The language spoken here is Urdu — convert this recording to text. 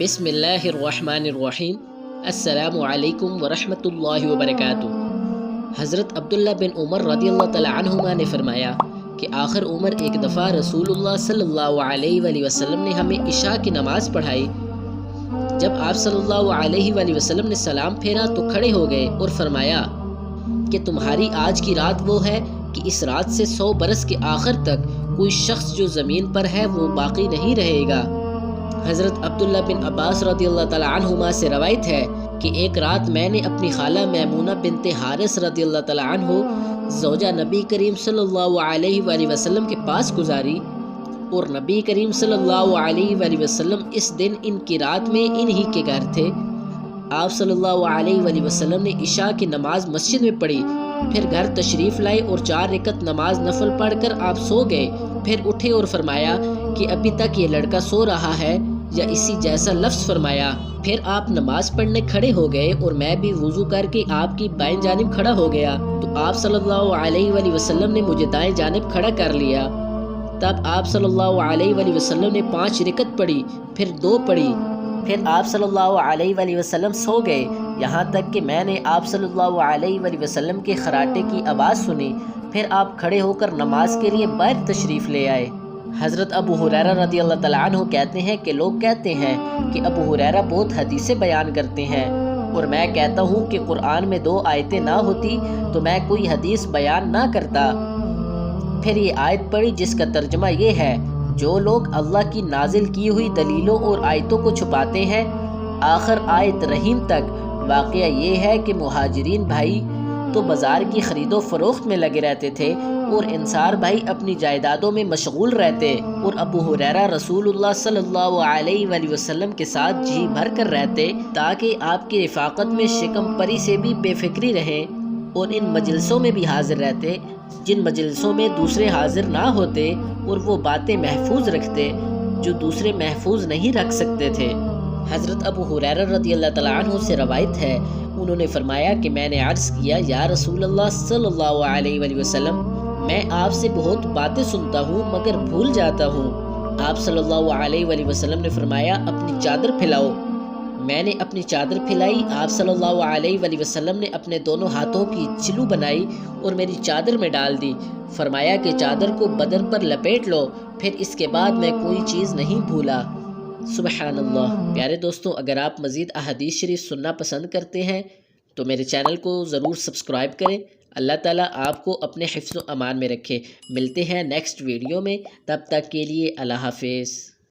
بسم اللہ الرحمن الرحیم۔ السلام علیکم ورحمۃ اللہ وبرکاتہ۔ حضرت عبداللہ بن عمر رضی اللہ تعالی عنہما نے فرمایا کہ آخر عمر ایک دفعہ رسول اللہ صلی اللہ علیہ وآلہ وسلم نے ہمیں عشاء کی نماز پڑھائی۔ جب آپ صلی اللہ علیہ وآلہ وسلم نے سلام پھیرا تو کھڑے ہو گئے اور فرمایا کہ تمہاری آج کی رات وہ ہے کہ اس رات سے سو برس کے آخر تک کوئی شخص جو زمین پر ہے وہ باقی نہیں رہے گا۔ حضرت عبداللہ بن عباس رضی اللہ تعالی عنہما سے روایت ہے کہ ایک رات میں نے اپنی خالہ میمونہ بنت حارث رضی اللہ تعالی عنہ زوجہ نبی کریم صلی اللہ علیہ وآلہ وسلم کے پاس گزاری اور نبی کریم صلی اللہ علیہ وآلہ وسلم اس دن ان کی رات میں انہی کے گھر تھے۔ آپ صلی اللہ علیہ وآلہ وسلم نے عشاء کی نماز مسجد میں پڑھی۔ پھر گھر تشریف لائے اور چار رکت نماز نفل پڑھ کر آپ سو گئے۔ پھر اٹھے اور فرمایا کہ ابھی تک یہ لڑکا سو رہا ہے یا اسی جیسا لفظ فرمایا۔ پھر آپ نماز پڑھنے کھڑے ہو گئے اور میں بھی وضو کر کے آپ کی بائیں جانب کھڑا ہو گیا۔ تو آپ صلی اللہ علیہ وآلہ وسلم نے مجھے دائیں جانب کھڑا کر لیا۔ تب آپ صلی اللہ علیہ وآلہ وسلم نے پانچ رکت پڑھی، پھر دو پڑھی۔ پھر آپ صلی اللہ علیہ وآلہ وسلم سو گئے۔ یہاں تک کہ میں نے آپ صلی اللہ علیہ وآلہ وسلم کے خراٹے کی آواز سنی۔ پھر آپ کھڑے ہو کر نماز کے لیے باہر تشریف لے آئے۔ حضرت ابو حریرہ رضی اللہ تعالیٰ عنہ کہتے ہیں کہ لوگ کہتے ہیں کہ ابو حریرہ بہت حدیثیں بیان کرتے ہیں۔ اور میں کہتا ہوں کہ قرآن میں دو آیتیں نہ ہوتی تو میں کوئی حدیث بیان نہ کرتا۔ پھر یہ آیت پڑھی جس کا ترجمہ یہ ہے جو لوگ اللہ کی نازل کی ہوئی دلیلوں اور آیتوں کو چھپاتے ہیں، آخر آیت رحیم تک واقعہ یہ ہے کہ مہاجرین بھائی تو بازار کی خرید و فروخت میں لگے رہتے تھے اور انصار بھائی اپنی جائیدادوں میں مشغول رہتے اور ابو حریرہ رسول اللہ صلی اللہ علیہ وآلہ وسلم کے ساتھ جی بھر کر رہتے تاکہ آپ کی رفاقت میں شکم پری سے بھی بے فکری رہے اور ان مجلسوں میں بھی حاضر رہتے، جن مجلسوں میں دوسرے حاضر نہ ہوتے اور وہ باتیں محفوظ رکھتے جو دوسرے محفوظ نہیں رکھ سکتے تھے۔ حضرت ابو حریرہ رضی اللہ تعالیٰ عنہ سے روایت ہے، انہوں نے فرمایا کہ میں نے عرض کیا، یا رسول اللہ صلی اللہ علیہ وآلہ وسلم، میں آپ سے بہت باتیں سنتا ہوں مگر بھول جاتا ہوں۔ آپ صلی اللہ علیہ وآلہ وسلم نے فرمایا، اپنی چادر پھیلاؤ۔ میں نے اپنی چادر پھیلائی۔ آپ صلی اللہ علیہ وآلہ وسلم نے اپنے دونوں ہاتھوں کی چلو بنائی اور میری چادر میں ڈال دی۔ فرمایا کہ چادر کو بدن پر لپیٹ لو، پھر اس کے بعد میں کوئی چیز نہیں بھولا۔ سبحان اللہ پیارے دوستوں، اگر آپ مزید احادیث شریف سننا پسند کرتے ہیں تو میرے چینل کو ضرور سبسکرائب کریں۔ اللہ تعالیٰ آپ کو اپنے حفظ و امان میں رکھے۔ ملتے ہیں نیکسٹ ویڈیو میں۔ تب تک کے لیے اللہ حافظ۔